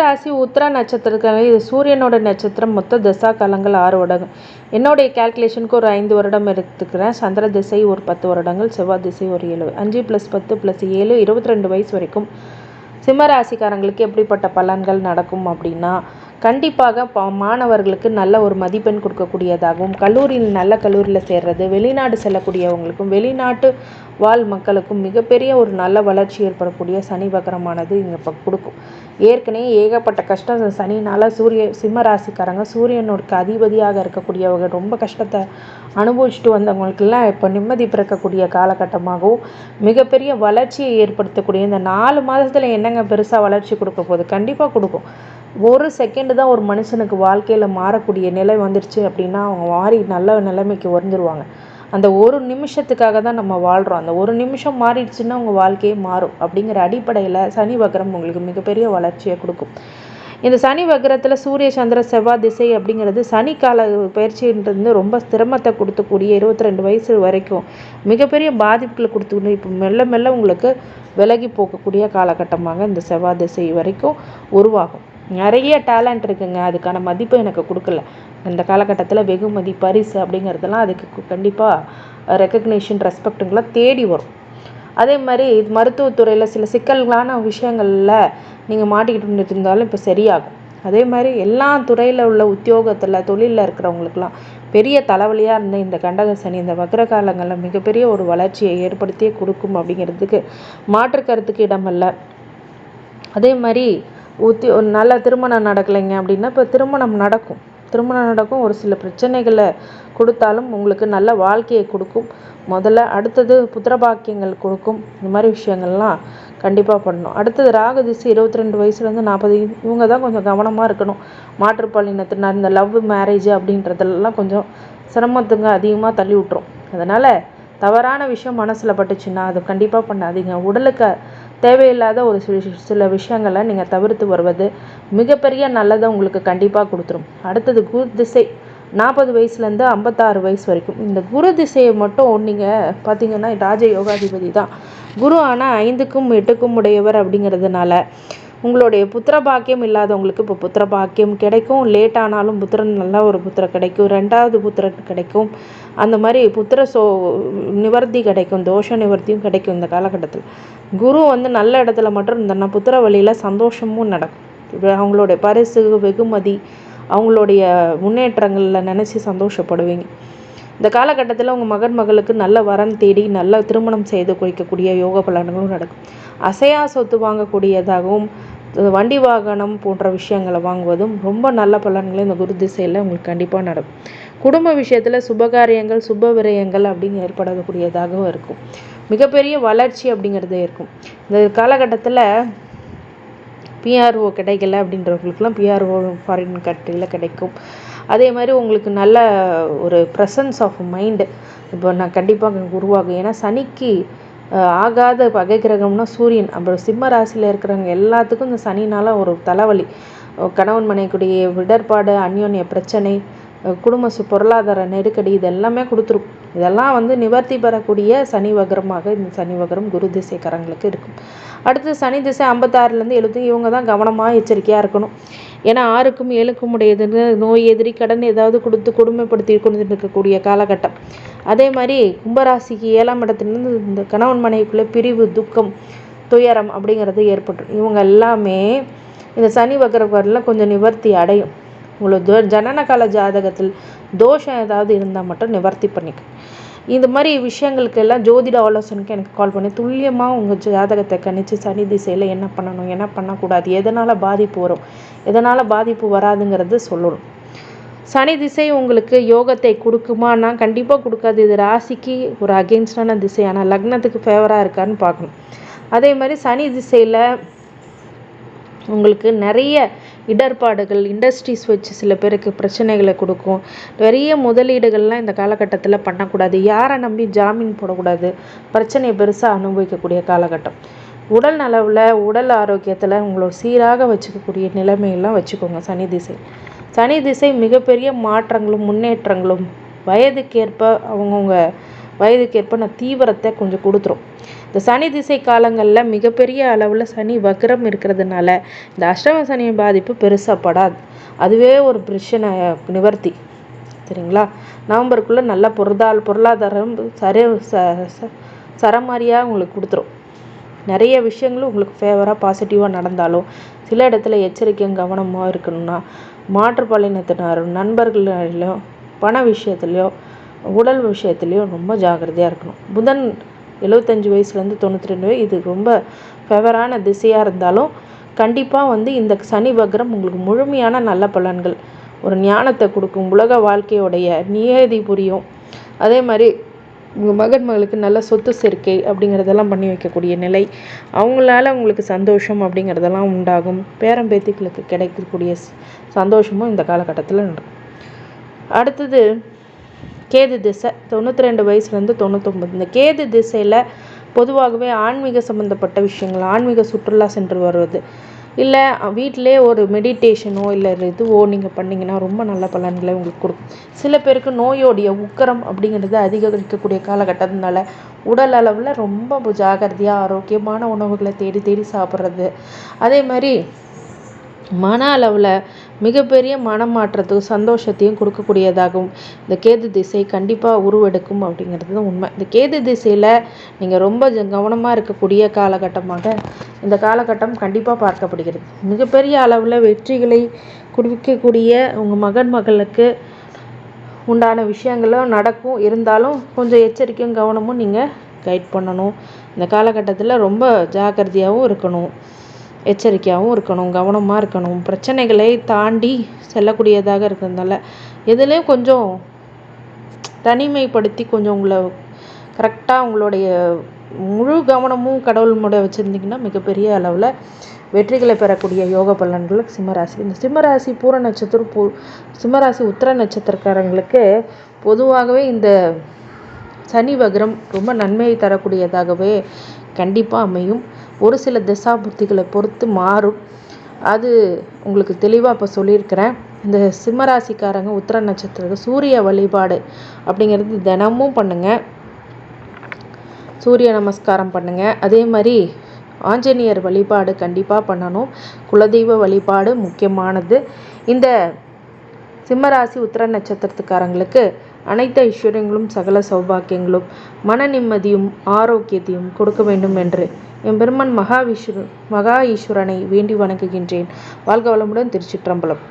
ராசி உத்திரா நட்சத்திரத்தில் இது சூரியனோட நட்சத்திரம் மொத்த தசா காலங்கள் ஆறு வருடங்கள். என்னுடைய கேல்குலேஷனுக்கு ஒரு ஐந்து வருடம் எடுத்துக்கிறேன். சந்திர திசை ஒரு பத்து வருடங்கள் செவ்வாய் திசை ஒரு ஏழு. அஞ்சு ப்ளஸ் பத்து ப்ளஸ் ஏழு இருபத்தி ரெண்டு வயசு வரைக்கும். சிம்ம ராசிக்காரங்களுக்கு எப்படிப்பட்ட பலன்கள் நடக்கும் அப்படின்னா கண்டிப்பாக ப மாணவர்களுக்கு நல்ல ஒரு மதிப்பெண் கொடுக்கக்கூடியதாகவும் கல்லூரியில் நல்ல கல்லூரியில் சேர்றது வெளிநாடு செல்லக்கூடியவங்களுக்கும் வெளிநாட்டு வாழ் மக்களுக்கும் மிகப்பெரிய ஒரு நல்ல வளர்ச்சி ஏற்படக்கூடிய சனி வக்கரமானது இங்கே இப்போ கொடுக்கும். ஏற்கனவே ஏகப்பட்ட கஷ்டம் சனினால் சூரிய சிம்ம ராசிக்காரங்க சூரியனுக்கு அதிபதியாக இருக்கக்கூடியவங்க ரொம்ப கஷ்டத்தை அனுபவிச்சுட்டு வந்தவங்களுக்கெல்லாம் இப்போ நிம்மதி பிறக்கக்கூடிய காலகட்டமாகவும் மிகப்பெரிய வளர்ச்சியை ஏற்படுத்தக்கூடிய இந்த நாலு மாதத்தில் என்னங்க பெருசாக வளர்ச்சி கொடுக்க போகுது? கண்டிப்பாக கொடுக்கும். ஒரு செகண்டு தான் ஒரு மனுஷனுக்கு வாழ்க்கையில் மாறக்கூடிய நிலை வந்துடுச்சு அப்படின்னா அவங்க மாறி நல்ல நிலைமைக்கு வந்துடுவாங்க அந்த ஒரு நிமிஷத்துக்காக தான் நம்ம வாழ்கிறோம் அந்த ஒரு நிமிஷம் மாறிடுச்சுன்னா உங்கள் வாழ்க்கையே மாறும். அப்படிங்கிற அடிப்படையில் சனி வக்கரம் உங்களுக்கு மிகப்பெரிய வளர்ச்சியை கொடுக்கும். இந்த சனி வக்கரத்தில் சூரிய சந்திர செவ்வாய் திசை அப்படிங்கிறது சனி கால பயிற்சின்றது ரொம்ப சிரமத்தை கொடுத்துக்கூடிய இருபத்தி ரெண்டு வயசு வரைக்கும் மிகப்பெரிய பாதிப்புகளை கொடுத்து இப்போ மெல்ல மெல்ல உங்களுக்கு விலகி போகக்கூடிய காலகட்டமாக இந்த செவ்வாய் திசை வரைக்கும் உருவாகும். நிறைய டேலண்ட் இருக்குங்க. அதுக்கான மதிப்பு எனக்கு கொடுக்கல. இந்த காலகட்டத்தில் வெகுமதி பரிசு அப்படிங்கிறதெல்லாம் அதுக்கு கண்டிப்பாக ரெக்கக்னேஷன் ரெஸ்பெக்ட்டுங்கெலாம் தேடி வரும். அதே மாதிரி மருத்துவத்துறையில் சில சிக்கல்களான விஷயங்களில் நீங்கள் மாட்டிக்கிட்டு இருந்தாலும் இப்போ சரியாகும். அதே மாதிரி எல்லா துறையில் உள்ள உத்தியோகத்தில் தொழிலில் இருக்கிறவங்களுக்கெல்லாம் பெரிய தலைவலியாக இருந்த இந்த கண்டகசனி இந்த வக்ர காலங்களில் மிகப்பெரிய ஒரு வளர்ச்சியை ஏற்படுத்தியே கொடுக்கும் அப்படிங்கிறதுக்கு மாற்று கருத்துக்கு இடமில்லை. அதே மாதிரி உத்தி நல்ல திருமணம் நடக்கலைங்க அப்படின்னா இப்போ திருமணம் நடக்கும். திருமணம் நடக்கும். ஒரு சில பிரச்சனைகளை கொடுத்தாலும் உங்களுக்கு நல்ல வாழ்க்கையை கொடுக்கும். முதல்ல அடுத்தது புத்திரபாக்கியங்கள் கொடுக்கும். இந்த மாதிரி விஷயங்கள்லாம் கண்டிப்பாக பண்ணணும். அடுத்தது ராகு திசை இருபத்தி ரெண்டு வயசுலேருந்து நாற்பது இவங்க தான் கொஞ்சம் கவனமாக இருக்கணும். மாற்றுப்பாலினத்தினர் இந்த லவ் மேரேஜ் அப்படின்றதெல்லாம் கொஞ்சம் சிரமத்துங்க அதிகமாக தள்ளி விட்டுரும். அதனால் தவறான விஷயம் மனசில் பட்டுச்சுன்னா அது கண்டிப்பாக பண்ணாதீங்க. உடலுக்கு தேவையில்லாத ஒரு சில விஷயங்களை நீங்கள் தவிர்த்து வருவது மிகப்பெரிய நல்லதை உங்களுக்கு கண்டிப்பாக கொடுத்துரும். அடுத்தது குரு திசை. நாற்பது வயசுலேருந்து ஐம்பத்தாறு வயசு வரைக்கும். இந்த குரு திசையை மட்டும் நீங்கள் பார்த்தீங்கன்னா ராஜ யோகாதிபதி தான். குரு ஆனால் ஐந்துக்கும் எட்டுக்கும் உடையவர் அப்படிங்கிறதுனால உங்களுடைய புத்திர பாக்கியம் இல்லாதவங்களுக்கு இப்போ புத்திர பாக்கியம் கிடைக்கும். லேட் ஆனாலும் புத்திரன் நல்ல ஒரு புத்திர கிடைக்கும். ரெண்டாவது புத்திரன் கிடைக்கும். அந்த மாதிரி புத்திர சோ நிவர்த்தி கிடைக்கும். தோஷ நிவர்த்தியும் கிடைக்கும் இந்த காலகட்டத்தில். குரு வந்து நல்ல இடத்துல மட்டும் இருந்தனா புத்திர வழியில் சந்தோஷமும் நடக்கும். அவங்களுடைய பரிசு வெகுமதி அவங்களுடைய முன்னேற்றங்களில் நினச்சி சந்தோஷப்படுவீங்க. இந்த காலகட்டத்தில் உங்கள் மகன் மகளுக்கு நல்ல வரன் தேடி நல்ல திருமணம் செய்து குறிக்கக்கூடிய யோக பலன்களும் நடக்கும். அசையா சொத்து வாங்கக்கூடியதாகவும் வண்டி வாகனம் போன்ற விஷயங்களை வாங்குவதும் ரொம்ப நல்ல பலன்களை இந்த குரு திசையில் உங்களுக்கு கண்டிப்பாக நடக்கும். குடும்ப விஷயத்தில் சுபகாரியங்கள் சுப விரயங்கள் அப்படின்னு ஏற்படக்கூடியதாகவும் இருக்கும். மிகப்பெரிய வளர்ச்சி அப்படிங்கிறது இருக்கும். இந்த காலகட்டத்தில் பிஆர்ஓ கிடைக்கல அப்படின்றவங்களுக்குலாம் பிஆர்ஓ ஃபாரின் கண்ட்ரியில் கிடைக்கும். அதே மாதிரி உங்களுக்கு நல்ல ஒரு ப்ரெசன்ஸ் ஆஃப் மைண்டு இப்போ நான் கண்டிப்பாக உருவாகும் ஏன்னா சனிக்கு ஆகாத பகை கிரகம்னா சூரியன். அப்புறம் சிம்ம ராசியில் இருக்கிறவங்க எல்லாத்துக்கும் இந்த சனினால ஒரு தலைவலி. கணவன் மனைக்குடைய விடற்பாடு அந்யோன்ய பிரச்சனை குடும்ப சு பொருளாதார நெருக்கடி இதெல்லாமே கொடுத்துரும். இதெல்லாம் வந்து நிவர்த்தி பெறக்கூடிய சனி வகரமாக இந்த சனி வகரம் குரு திசைக்காரங்களுக்கு இருக்கும். அடுத்து சனி திசை ஐம்பத்தாறுலேருந்து எழுபத்தி இவங்க தான் கவனமாக எச்சரிக்கையாக இருக்கணும். ஏன்னா ஆறுக்கும் ஏழுக்கும் உடையதுன்னு நோய் எதிரி கடன் ஏதாவது கொடுத்து கொடுமைப்படுத்தி கொண்டு இருக்கக்கூடிய காலகட்டம். அதே மாதிரி கும்பராசிக்கு ஏழாம் இடத்துலேருந்து இந்த கணவன் மனைவிக்குள்ளே பிரிவு துக்கம் துயரம் அப்படிங்கிறது ஏற்பட்டுரும். இவங்க எல்லாமே இந்த சனி வக்கரக்காரில் கொஞ்சம் நிவர்த்தி அடையும். உங்களுக்கு ஜனன கால ஜாதகத்தில் தோஷம் ஏதாவது இருந்தால் மட்டும் நிவர்த்தி பண்ணிக்க இந்த மாதிரி விஷயங்களுக்கு எல்லாம் ஜோதிட ஆலோசனைக்கு எனக்கு கால் பண்ணி துல்லியமாக உங்கள் ஜாதகத்தை கணிச்சு சனி திசையில் என்ன பண்ணணும் என்ன பண்ணக்கூடாது எதனால் பாதிப்பு வரும் எதனால் பாதிப்பு வராதுங்கிறது சொல்லணும். சனி திசை உங்களுக்கு யோகத்தை கொடுக்குமானா கண்டிப்பாக கொடுக்காது. இது ராசிக்கு ஒரு அகெயின்ஸ்டான திசை. ஆனால் லக்னத்துக்கு ஃபேவராக இருக்கான்னு பார்க்கணும். அதே மாதிரி சனி திசையில் உங்களுக்கு நிறைய இடர்பாடுகள் இண்டஸ்ட்ரீஸ் வச்சு சில பேருக்கு பிரச்சனைகளை கொடுக்கும். நிறைய முதலீடுகள்லாம் இந்த காலகட்டத்தில் பண்ணக்கூடாது. யாரை நம்பி ஜாமீன் போடக்கூடாது? பிரச்சனையை பெருசாக அனுபவிக்கக்கூடிய காலகட்டம். உடல் நலவில் உடல் ஆரோக்கியத்தில் உங்களை சீராக வச்சுக்கக்கூடிய நிலைமையெல்லாம் வச்சுக்கோங்க சனி திசை. சனி திசை மிகப்பெரிய மாற்றங்களும் முன்னேற்றங்களும். வயதுக்கேற்ப அவங்கவுங்க வயதுக்கேற்ப நான் தீவிரத்தை கொஞ்சம் கொடுத்துரும். இந்த சனி திசை காலங்களில் மிகப்பெரிய அளவில் சனி வக்ரம் இருக்கிறதுனால இந்த அஷ்டம சனியின் பாதிப்பு பெருசாக படாது. அதுவே ஒரு பிரச்சனை நிவர்த்தி. சரிங்களா? நவம்பருக்குள்ளே நல்ல பொருளாதார பொருளாதாரம் சரி ச ச சரமாரியாக உங்களுக்கு கொடுத்துரும். நிறைய விஷயங்களும் உங்களுக்கு ஃபேவராக பாசிட்டிவாக நடந்தாலும் சில இடத்துல எச்சரிக்கையும் கவனமாக இருக்கணும்னா மாற்றுப்பாலினத்தினர் நண்பர்களிலும் பண விஷயத்துலையோ உடல் விஷயத்துலையோ ரொம்ப ஜாக்கிரதையாக இருக்கணும். புதன் எழுபத்தஞ்சி வயசுலேருந்து தொண்ணூற்றி ரெண்டு வயசு இது ரொம்ப ஃபேவரான திசையாக இருந்தாலும் கண்டிப்பாக வந்து இந்த சனி வக்ரம் உங்களுக்கு முழுமையான நல்ல பலன்கள். ஒரு ஞானத்தை கொடுக்கும். உலக வாழ்க்கையோடைய நியதி புரியும். அதே மாதிரி மகன் மகளுக்கு நல்ல சொத்து சேர்க்கை அப்படிங்கிறதெல்லாம் பண்ணி வைக்கக்கூடிய நிலை அவங்களால உங்களுக்கு சந்தோஷம் அப்படிங்கிறதெல்லாம் உண்டாகும். பேரம்பேத்திகளுக்கு கிடைக்கக்கூடிய சந்தோஷமும் இந்த காலகட்டத்தில் நடக்கும். அடுத்தது கேது திசை. தொண்ணூற்றி ரெண்டு வயசுலேருந்து தொண்ணூத்தொம்பது. இந்த கேது திசையில் பொதுவாகவே ஆன்மீக சம்மந்தப்பட்ட விஷயங்கள் ஆன்மீக சுற்றுலா சென்று வருவது இல்லை வீட்டிலே ஒரு மெடிடேஷனோ இல்லை இதுவோ நீங்கள் பண்ணிங்கன்னா ரொம்ப நல்ல பலன்களை உங்களுக்கு கொடுக்கும். சில பேருக்கு நோயோடைய உக்கரம் அப்படிங்கிறது அதிகரிக்கக்கூடிய காலகட்டத்தினால உடல் அளவில் ரொம்ப ஜாகிரதையாக ஆரோக்கியமான உணவுகளை தேடி தேடி சாப்பிட்றது. அதே மாதிரி மன அளவில் மிகப்பெரிய மனமாற்றத்தையும் சந்தோஷத்தையும் கொடுக்கக்கூடியதாகும். இந்த கேது திசை கண்டிப்பாக உருவெடுக்கும் அப்படிங்கிறது தான் உண்மை. இந்த கேது திசையில் நீங்கள் ரொம்ப கவனமாக இருக்கக்கூடிய காலகட்டமாக இந்த காலகட்டம் கண்டிப்பாக பார்க்கப்படுகிறது. மிகப்பெரிய அளவில் வெற்றிகளை குவிக்கக்கூடிய உங்கள் மகன் மகளுக்கு உண்டான விஷயங்களும் நடக்கும். இருந்தாலும் கொஞ்சம் எச்சரிக்கையும் கவனமும் நீங்கள் கைட் பண்ணணும். இந்த காலகட்டத்தில் ரொம்ப ஜாக்கிரதையாகவும் இருக்கணும். எச்சரிக்கையாகவும் இருக்கணும் கவனமாக இருக்கணும். பிரச்சனைகளை தாண்டி செல்லக்கூடியதாக இருக்கிறதுனால எதுலேயும் கொஞ்சம் தனிமைப்படுத்தி கொஞ்சம் உங்களை கரெக்டாக உங்களுடைய முழு கவனமும் கடவுள் முட வச்சுருந்தீங்கன்னா மிகப்பெரிய அளவில் வெற்றிகளை பெறக்கூடிய யோக பலன்கள் சிம்மராசி. இந்த சிம்மராசி பூர நட்சத்திரம் பூ சிம்மராசி உத்திர நட்சத்திரக்காரங்களுக்கு பொதுவாகவே இந்த சனி வக்ரம் ரொம்ப நன்மையை தரக்கூடியதாகவே கண்டிப்பாக அமையும். ஒரு சில திசாபுத்திகளை பொறுத்து மாறும். அது உங்களுக்கு தெளிவாக இப்போ சொல்லியிருக்கிறேன். இந்த சிம்மராசிக்காரங்க உத்திர நட்சத்திரம் சூரிய வழிபாடு அப்படிங்கிறது தினமும் பண்ணுங்கள் சூரிய நமஸ்காரம் பண்ணுங்கள் அதே மாதிரி ஆஞ்சநேயர் வழிபாடு கண்டிப்பாக பண்ணணும். குலதெய்வ வழிபாடு முக்கியமானது. இந்த சிம்மராசி உத்திர நட்சத்திரத்துக்காரங்களுக்கு அனைத்து ஐஸ்வர்யங்களும் சகல சௌபாக்கியங்களும் மன நிம்மதியும் ஆரோக்கியத்தையும் கொடுக்க வேண்டும் என்று எம்பெருமன் மகா மகா ஈஸ்வரனை வேண்டி வணங்குகின்றேன். வாழ்க வளமுடன் திருச்சிற்றம்பலம்.